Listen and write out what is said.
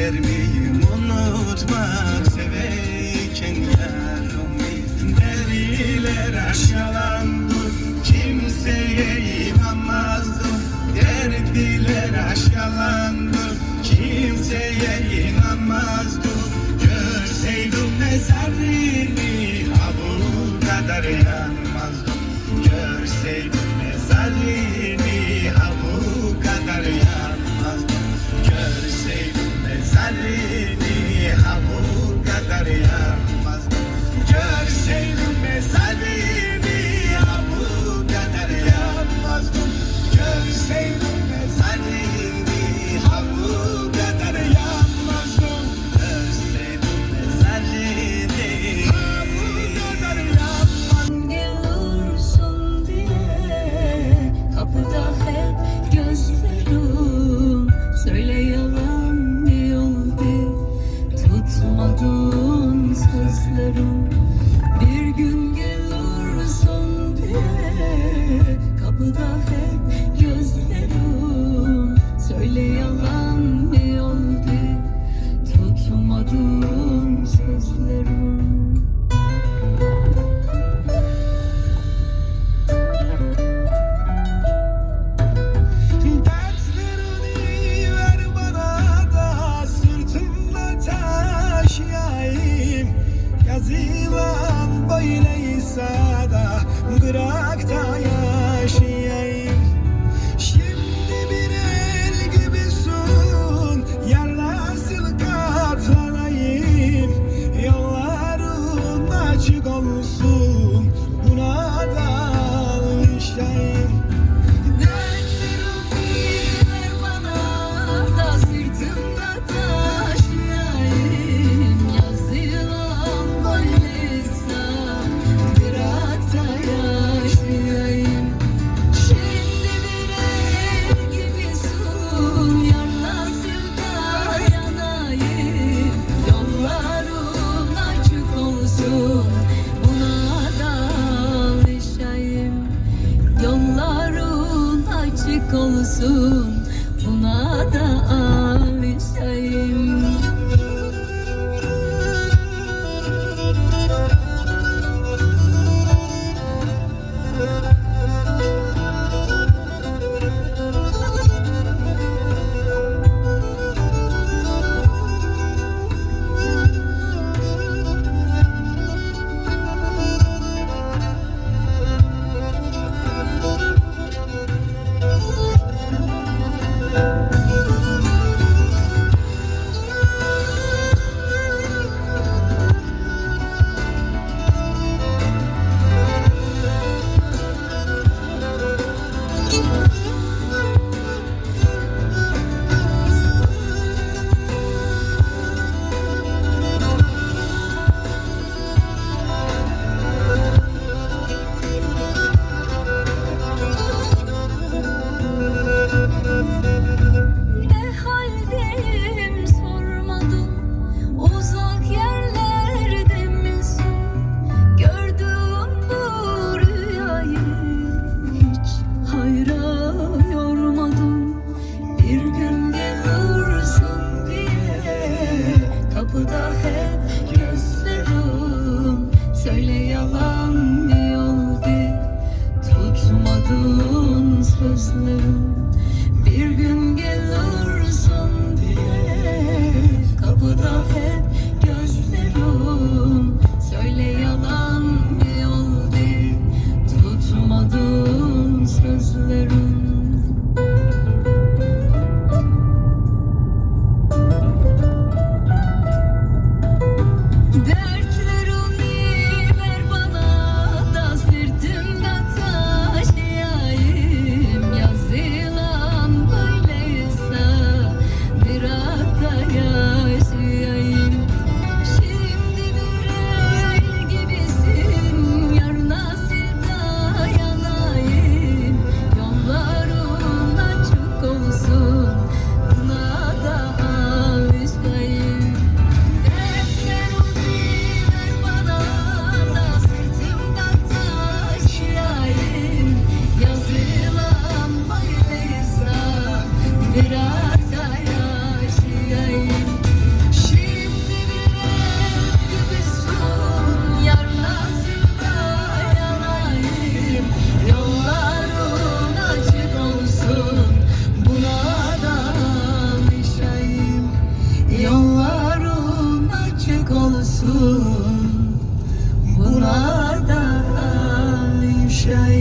ister miyim unutmak seveyken yarım Deriler aşalandı kimseye inanmazdı Derdiler aşalandı kimseye inanmazdı Görseydim mezarını ha bu kadar yandı I.